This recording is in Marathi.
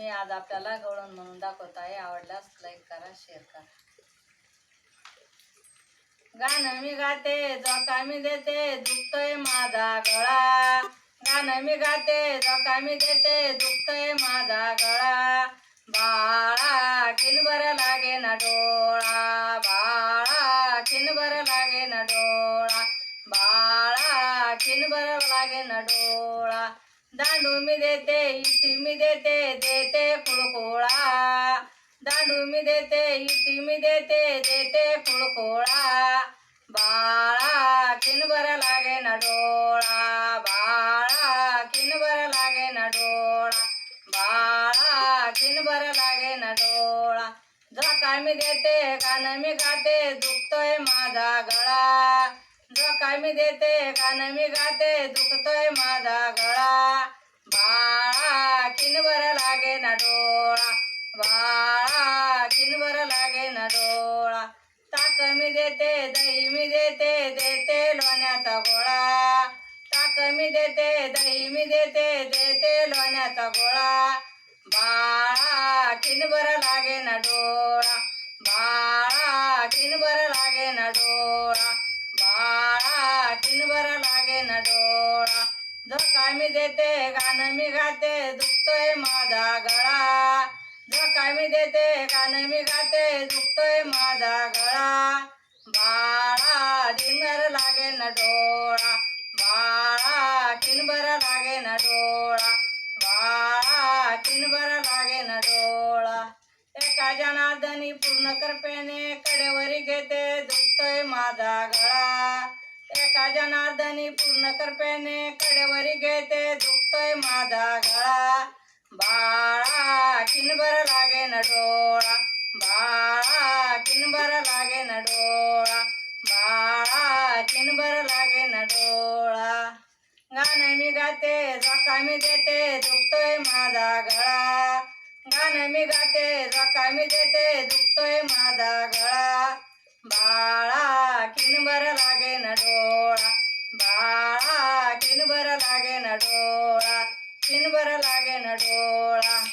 मी आज आपल्याला गवळण म्हणून दाखवत आहे. आवडल्यास लाईक करा शेअर करा. गाणं मी गाते जोका मी देते दुखतोय माझा गळा. गाणं मी गाते जोका मी देते दुखतोय माझा गळा. बाळा किनबर लागे ना डोळा. बाळा किनबर लागे ना डोळा. बाळा किनबर लागे ना डोळा. दांडू मी देते इटी मी देते इटी मी देते देते फुळकोळा बाळा किनबर लागे ना डोळा. बाळा किनबर लागे ना डोळा. बाळा किनबर लागे ना डोळा. झोका मी देते कान मी गाते दुखतोय माझा गळा. झोका मी देते कान मी गाते दुखतोय माझा गळा. ताक मी देते दही मी देते देते लोण्याचा गोळा. ताक मी देते दही मी देते देते लोण्याचा गोळा. बाळा किनबर लागे ना डोळा. बाळा किनबर लागे ना डोळा. बाळा किनबर लागे ना डोळा. धोका मी देते गाणं मी गाते दुखतोय माझा गळा. धोका मी देते गाणं मी गाते दुखतोय माझा गळा. डोळा बाळा किनबर लागे ना डोळा. बाळा किनबर लागे ना डोळा. एका जनार्दनी पूर्ण करपेने कडेवरी घेते दुखतोय माझा गळा. एका जनार्दनी पूर्ण करपेने कडेवरी घेते दुखतोय माझा गळा. बाळा किनबर लागे ना डोळा. गाते जोका मी देते दुखतोय माझा गळा. गाणं मी गाते जोका मी देते दुखतोय माझा गळा. बाळा किनबर लागे न डोळा. बाळा किनभर लागे न डोळा. किनभर लागे न डोळा.